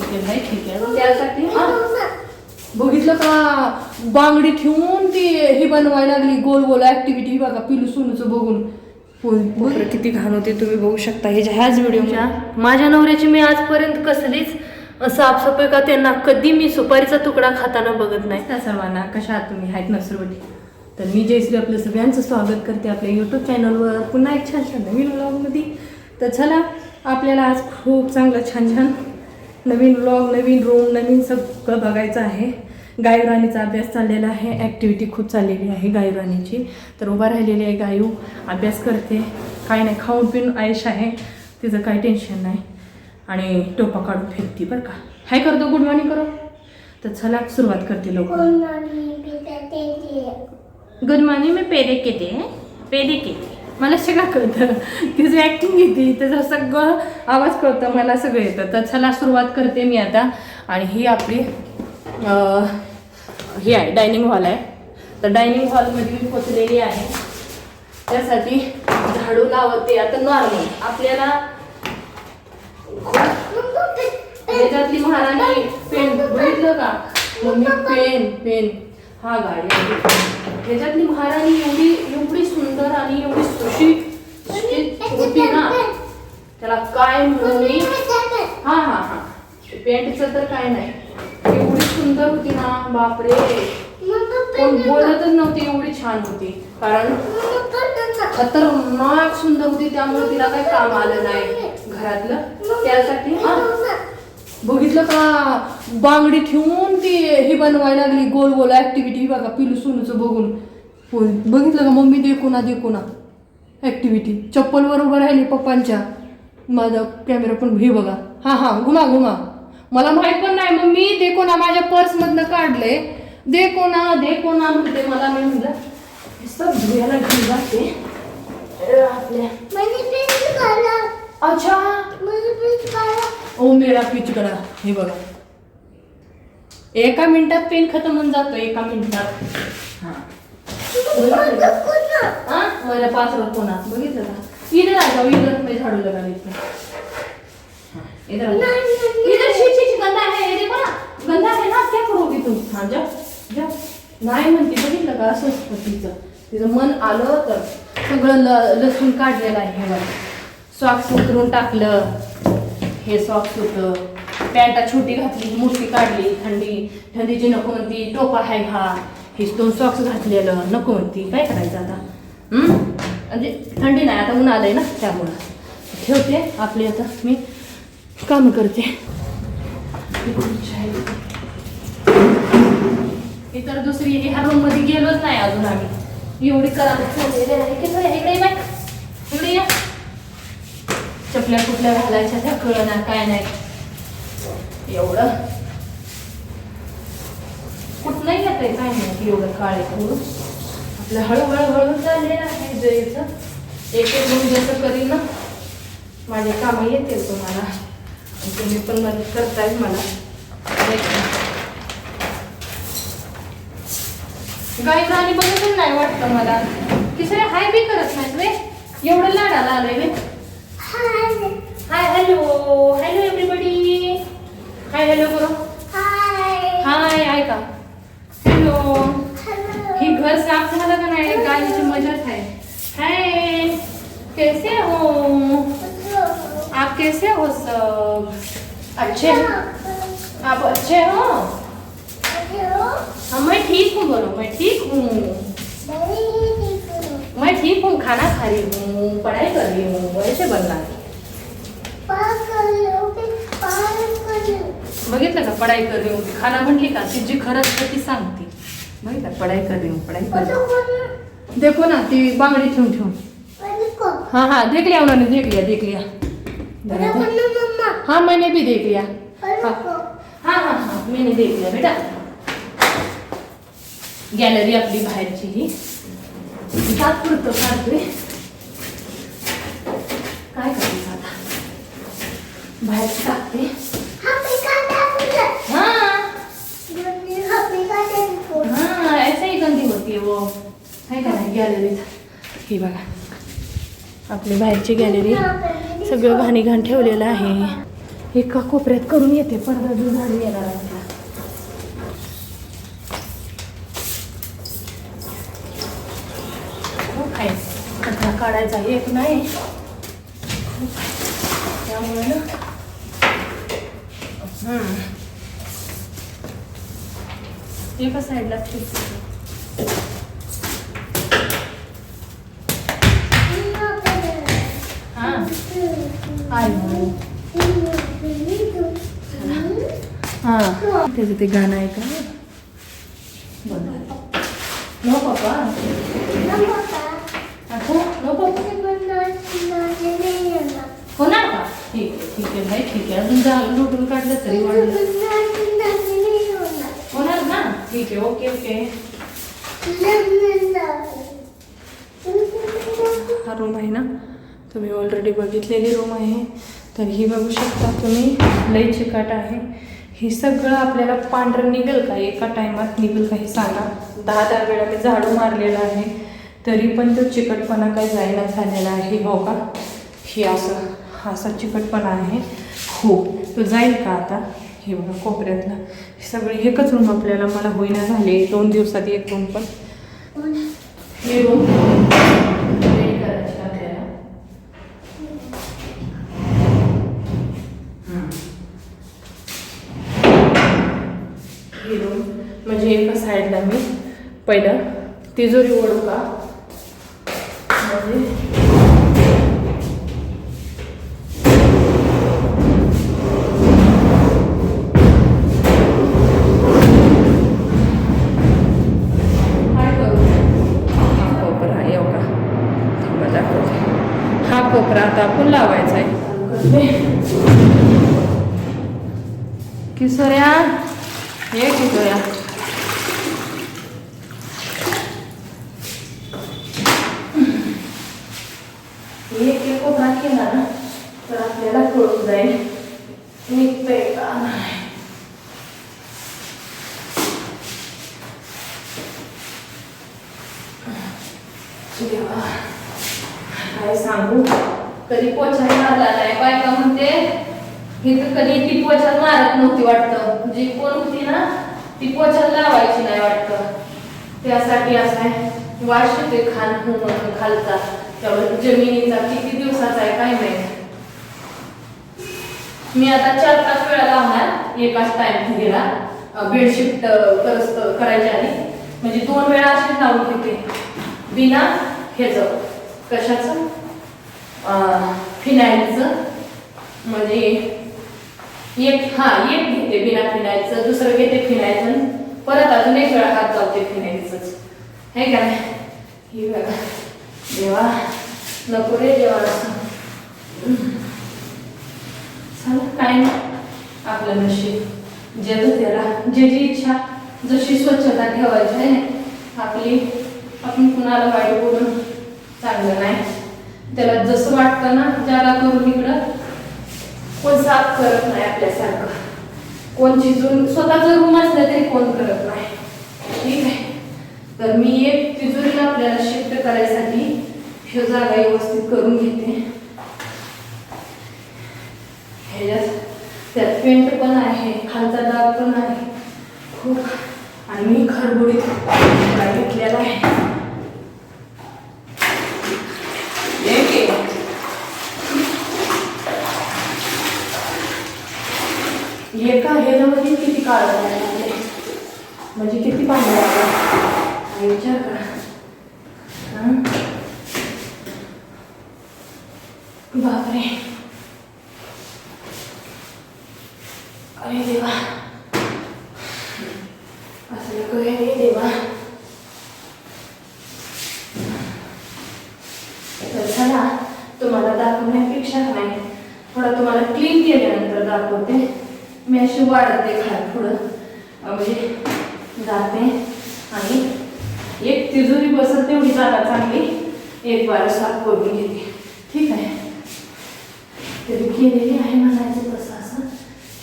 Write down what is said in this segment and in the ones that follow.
ठीक आहे नाही ठीक आहे. त्यासाठी बघितलं का? बांगडी ठेवून ती हे बनवायला लागली गोल गोल ऍक्टिव्हिटी बघा पिलू सोनूचं बघून. बरं किती घाण होते तुम्ही बघू शकता. हे ह्याच व्हिडिओच्या माझ्या नवऱ्याची मी आजपर्यंत कसलीच साफसफाई का त्यांना कधी मी सुपारीचा तुकडा खाताना बघत नाही. त्या सर्वांना कशा आहात तुम्ही? आहेत नसरवटी तर मी जयश्री आपलं सगळ्यांचं स्वागत करते आपल्या यूट्यूब चॅनलवर पुन्हा एक छान छान नवीन व्लॉगमध्ये तर चला आपल्याला आज खूप चांगलं छान छान नवीन व्लॉग नवीन रूम नवीन सगळं बघायचं आहे. गायराणीचा अभ्यास चाललेला आहे. ॲक्टिव्हिटी खूप चाललेली आहे गायराणीची तर उभा राहिलेली आहे गायू. अभ्यास करते. काय नाही खाऊन पिऊन आयुष आहे. तिचं काही टेन्शन नाही. आणि टोपा काढून फेकते बरं का. हाय करतो गुड मॉर्निंग करो. तर चला सुरुवात करते लोक गुड मॉर्निंग मी पेरे केते पेरे केते. मला सगळं कळतं. तिचं ॲक्टिंग येते त्याचं सगळं आवाज कळतं मला सगळं येतं. तर चला सुरुवात करते मी आता. आणि ही आपली ही आहे डायनिंग हॉल आहे. तर डायनिंग हॉलमध्ये मी पोचलेली आहे. त्यासाठी झाडू लावते. आता नॉर्मल आपल्याला त्याच्यातली महाराणी पेन बघितलं का? मम्मी पेन पेन हा गाडी त्याच्यातली महाराणी एवढी एवढी सुंदर आणि एवढी सुशीत होती ना त्याला काय म्हणून मी? हा हा हा. पेंटचं तर काय नाही. एवढी सुंदर होती ना बापरे. कोण बोलतच नव्हती एवढी छान होती. कारण खतरनाक सुंदर होती त्यामुळे तिला काही काम आलं नाही घरातलं. त्यासाठी हा. बघितलं का? बांगडी ठेवून ती हे बनवायला लागली गोल गोल ऍक्टिव्हिटी बघा पिलू सोनूचं बघून. होय. बघितलं का? मम्मी देखो ना देखो ना. ऍक्टिव्हिटी चप्पलवर उभं राहिली पप्पांच्या. माझा कॅमेरा पण हे बघा. हा हा घुमा घुमा. मला माहीत पण नाही मम्मी देखो ना माझ्या पर्समधनं काढलंय. देखो ना देखो ना म्हणते मला मी म्हणलं हे सब धुयाला घेऊन जाते. आपल्या अच्छा. ओ मेरा पिच करा हे बघा. एका मिनिटात पेन खतम होऊन जातो एका मिनिटात. हा? हा? माझ्या पाच कोणा बघितलं का? इधर आ जाओ इधर मैं झाड़ू लगा हूँ हाँ, इधर गंदा है ये देखो ना. गंदा है ना क्या करोगी तुम हाँ नाही म्हणते बघितलं का? असं असतं तिचं. तिचं मन आलं तर सगळं लसूण काढलेलं आहे हे बघा. सॉक्स उतरून टाकलं. हे सॉक्स होतं. पॅन्टा छोटी घातली मोठी काढली थंडी थंडीची नको म्हणती टोपा आहे हा हे दोन सॉक्स घातलेलं नको म्हणती. काय करायचं आता? म्हणजे थंडी नाही आता ऊन आलंय ना त्यामुळं. ठेवते आपली आता मी काम करते. इतर दुसरी ह्या रूममध्ये गेलोच नाही अजून आम्ही. एवढी करायला ठेवलेली आहे की इकडे ये बाय इकडे या. चपल्या कुठल्या घालायच्या त्या कळणार काय नाही. एवढं. कुठलं येत आहे काय नाही एवढं काळे करून. आपलं हळूहळू हळू चाललेलं आहे जयचं. एक एक रूम जसं करीन ना माझे कामं येतील तुम्हाला. तुम्ही पण मदत करताय मला. नाही गाई राणी बघतच नाही वाटतं मला. की सगळे हाय बी करत नाहीत रे एवढं लाडाला आलंय रे hi hello hello everybody hi hello करो हाय ऐका हॅलो ही घर साफ़ झालं का नाही गायची मजाच आहे हाय कैसे हो? आप कैसे हो सब? अच्छे हो? आप अच्छे हो? हाँ मैं ठीक हूँ बोलो मैं ठीक हूँ। मैं ठीक हूँ खाना खा रही हूँ पढ़ाई कर रही हूँ ऐसे बनना है बघितलं का? पढ़ाई कर रही हूँ खाना म्हटली का? ती जी खरंच तर ती सांगते. बघितलं? पढ़ाई कर रही हूँ पढ़ाई कर देखो ना ती बांगडी ठेवून ठेवून हाँ हाँ देख लिया उन्होंने देख लिया देख लिया हाँ मैंने भी देख लिया. हाँ. हाँ हाँ हाँ मैंने देख लिया बेटा. गॅलरी आपली बाहेरची ही. तात्पुरतं काढतोय. काय करायचं आता? बाहेर टाकते. हाँ. हाँ ही गंदी होती वो गॅलरीत? बघा. आपली बाहेरची गॅलरी. सगळं घाणी घाण ठेवलेलं आहे. एका कोपऱ्यात करून येते. पडदा जो झाडू येणार आहे त्या. हो काय कचरा काढायचा एक नाही. त्यामुळे ना. हम्म. एका साईडला हां. आहे त्याचं ते गाणं आहे का नो पप्पा हो नो पप्पा होणार का ठीक आहे ठीक आहे भाई ठीक लुटून काढलं तरी होणार ना? ठीक आहे ओके ओके. हा रूम आहे ना? तुम्ही ऑलरेडी बघितलेली रूम आहे. तर ही बघू शकता तुम्ही लई चिकाट आहे. हे सगळं आपल्याला पांढरं निघेल का? एका टायमात निघेल का हे सांगा. दहा दहा वेळा मी झाडू मारलेलं आहे. तरी पण तो चिकटपणा काही जायना झालेला आहे हो का? हे असं हा असा चिकटपणा आहे. हो तो जाईल का आता? हे बघा कोपऱ्यातला हे सगळे एकच रूम आपल्याला मला होईना झाले. दोन दिवसात एक रूम पण. हे रूम हे. रूम म्हणजे एका साईडला मी पहिलं तिजोरी ओढू का म्हणजे कोपरा लावायचा आहे किसोऱ्या हे किसोऱ्या. एक एक कोपरा केला ना तर आपल्याला कळून जाईल. निघतंय का नाही काय सांगू? कधी पोछा मारला नाही. बायका म्हणते हे तर कधी ती पोछा मारत नव्हती वाटतं. जी कोण होती ना ती पोछा लावायची नाही वाटतं. त्यासाठी असं आहे वाश येते खान म्हणून खालचा. त्यावर जमिनीचा किती दिवसाचा आहे काय माहिती. मी आता चार पाच वेळा लावणार एकाच टाइम गेला बेडशीट करस करायच्या आधी. म्हणजे दोन वेळा अशी लावून घेते. बिना ह्याचं कशाचं? फिनाईलचं. म्हणजे एक हा एक घेते बिना फिनाईलचं दुसरं घेते फिनाईलचं परत अजून एक वेळा हात लावते फिनाईलचंच. हे का नाही? ही बघा. देवा नको रे देवा. चाल काय आपलं नशीब. जे त्याला ज्याची इच्छा जशी स्वच्छता ठेवायची आहे आपली आपण कुणाला वाईट बोलून चांगलं नाही. त्याला जसं वाटतं ना ज्याला करून इकडं. कोण साफ करत नाही आपल्यासारखं. कोण चिजून स्वतःच रूम असलं तरी कोण करत नाही. ठीक आहे? तर मी एक तिजोरीला आपल्याला शिफ्ट करायसाठी ही जागा व्यवस्थित करून घेते. ह्याच्यात त्यात पेंट पण आहे खालचा डाग पण आहे. खूप. आणि मी खरबुडीत घेतलेला आहे हे घे. एका का किती काळ लागले म्हणजे किती पाणी लागलं विचार करा. बापरे. अरे देवा असं नको हे रे देवा तर चला तुम्हाला दाखवण्यापेक्षा काय थोडा तुम्हाला क्लीन केल्यानंतर दाखवते मी अशी वाढते खाय पुढं. म्हणजे जाते. आणि एक तिजोरी बसत तेवढी जागा चांगली. एक बार साफ करून घेते. ठीक आहे. तरी केलेली आहे म्हणायचं तसं असं.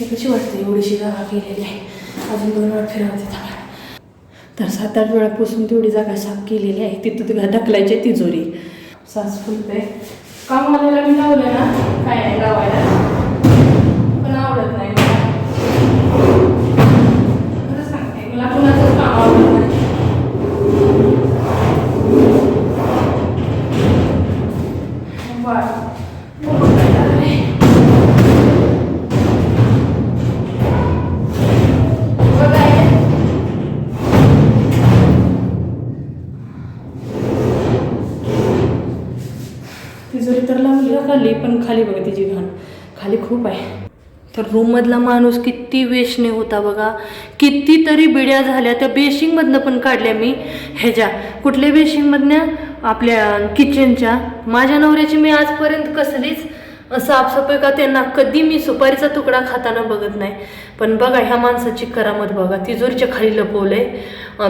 हे कशी वाटते? एवढीशी जागा केलेली आहे. अजून दोन वेळा फिरवते तर सात आठ वेळा पुसून तेवढी जागा साफ केलेली आहे. तिथं तुला ढकलायची तिजोरी. सास फुलते. कामवाल्याला मी लावलं ना? काय नाही लावायला. पण आवडत नाही. खाली आहे तर रूममधला माणूस किती वेशने होता बघा. कितीतरी बिड्या झाल्या. त्या बेशिंगमधनं पण काढल्या मी. ह्याच्या कुठल्या बेशिंगमधनं? आपल्या किचनच्या माझ्या नवऱ्याची मी आजपर्यंत कसलीच साफसफाई का त्यांना कधी मी सुपारीचा तुकडा खाताना बघत नाही. पण बघा ह्या माणसाची करामत बघा. तिजोरीच्या खाली लपवलंय.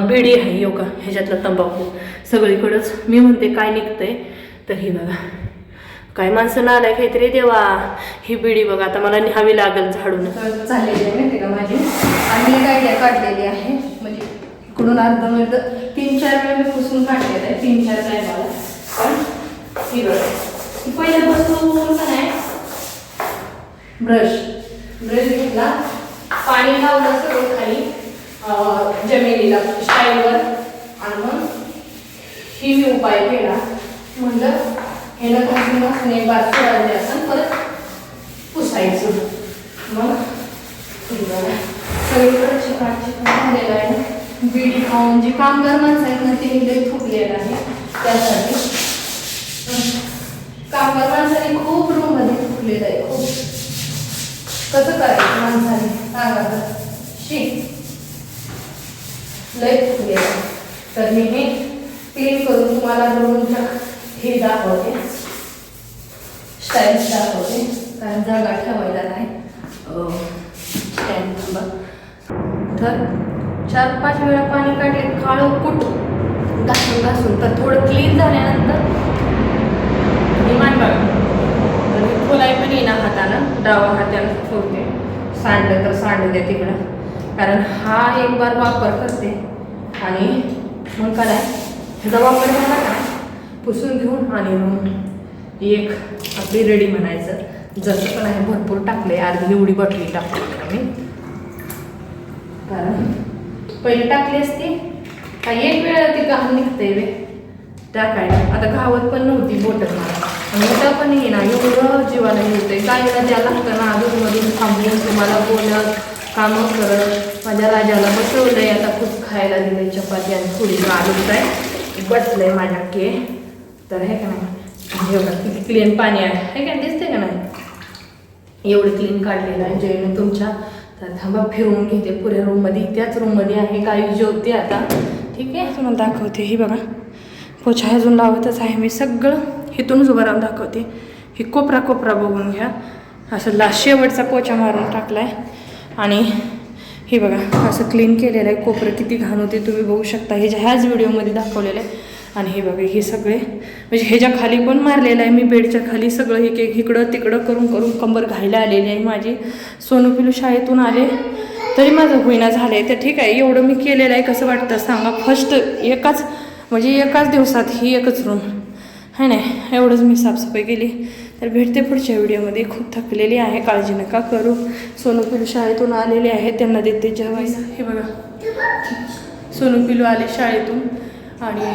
बिडी आहे हो योगा ह्याच्यातला तंबाखू. सगळीकडंच मी म्हणते काय निघतंय? तर ही बघा. काय माणसं नालाय काहीतरी देवा. ही बिडी बघा आता मला न्यावी लागेल झाडून. चाललेली आहे माहिती का माझी? आणि मी काय काढलेली आहे? म्हणजे इकडून अर्ध मिनिट तीन चार वेळा मी पुसून काढलेलं आहे तीन चार टायमाला. पण ही बघ ही पहिल्या बसून का नाही ब्रश. ब्रश घेतला. पाणी लावलं सगळं खाली. जमिनीला स्टाईलवर आणि मग ही मी उपाय केला. म्हणलं हे न घासून घासून एक बार सोडायला परत पुसायचं. मग हे बघा, सगळीकडे चिकाट चिकाट झालेलं आहे. बिडी खाऊन जे कामगार माणसं आहेत ना ते लई फुगलेलं आहे त्यासाठी कामगार माणसाने खूप रूममध्ये मध्ये आहे खूप. कसं करायचं माणसाने? सांगा तर शी. लय फुगले तर मी हे क्लीन करून तुम्हाला रूमच्या हे दाखवते. स्टाईल दाखवते कारण जागा ठेवायला नाही. स्टँड नंबर तर चार पाच वेळा पाणी काढले काळं कुट घासून घासून तर थोडं क्लीन झाल्यानंतर विमान बघा तर मी खोलाई पण येणार हातानं डावा हातानं ठेवते सांडलं तर सांडू द्या तिकडं. कारण हा एक बार वापर करते. आणि मग काय? ह्याचा वापर झाला का? पुसून घेऊन आणि ही एक आपली रेडी म्हणायचं. जसं पण आहे भरपूर टाकले अर्धी एवढी बटली टाकली आम्ही कारण पहिले टाकली असती काही एक वेळ ती घाम निघते वे टाकायला आता घावत पण नव्हती बोटत मला आणि उद्या पण येईना. एवढं जीवाला येते काय ज्या लागतं ना अधूनमधून थांबून तुम्हाला बोलत कामं करत माझ्या राजाला बसवलंय. आता खूप खायला दिलंय चपाती आणि थोडी आलूच आहे बसलंय माझ्या के. तर हे का नाही? हे बघा किती क्लीन पाणी आहे. हे काय दिसते का नाही? एवढं क्लीन काढलेलं आहे जयने तुमच्या. तर थांबा फिरवून घेते पुऱ्या रूममध्ये त्याच रूममध्ये आहे काही जेवते आता. ठीक आहे? तुम्हाला दाखवते ही बघा. पोछा अजून लावतच आहे मी सगळं. इथूनच उभं राहून दाखवते. ही कोपरा कोपरा बघून घ्या. असं ला शेवटचा पोछा मारून टाकलाय. आणि हे बघा असं क्लीन केलेलं आहे. कोपरं किती घाण होते तुम्ही बघू शकता. हे ज्या ह्याच व्हिडिओमध्ये दाखवलेलं आहे. आणि हे बघा हे सगळे म्हणजे ह्याच्या खाली पण मारलेलं आहे मी बेडच्या खाली सगळं एक एक इकडं तिकडं करून करून कंबर घायला आलेली आहे माझी. सोनू पिलू शाळेतून आले तरी माझं होईना झालं आहे तर ठीक आहे एवढं मी केलेलं आहे कसं वाटतं सांगा. फर्स्ट एकाच म्हणजे एकाच दिवसात ही एकच रूम है नाही एवढंच मी साफसफाई केली. तर भेटते पुढच्या व्हिडिओमध्ये. खूप थकलेली आहे काळजी नका करू. सोनू पिलू शाळेतून आलेले आहे त्यांना देते जेवायला. हे बघा. सोनू पिलू आले शाळेतून आणि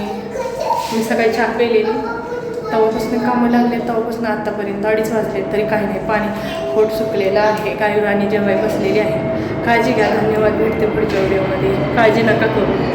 मी सकाळी चहा पेलेली तेव्हापासून कामं लागले तेव्हापासून आत्तापर्यंत अडीच वाजले तरी काही नाही. पाणी पोट सुकलेलं आहे. काही राणी जेवाय बसलेली आहे. काळजी घ्या. धन्यवाद भेटते पुढच्या व्हिडिओमध्ये. काळजी नका करू.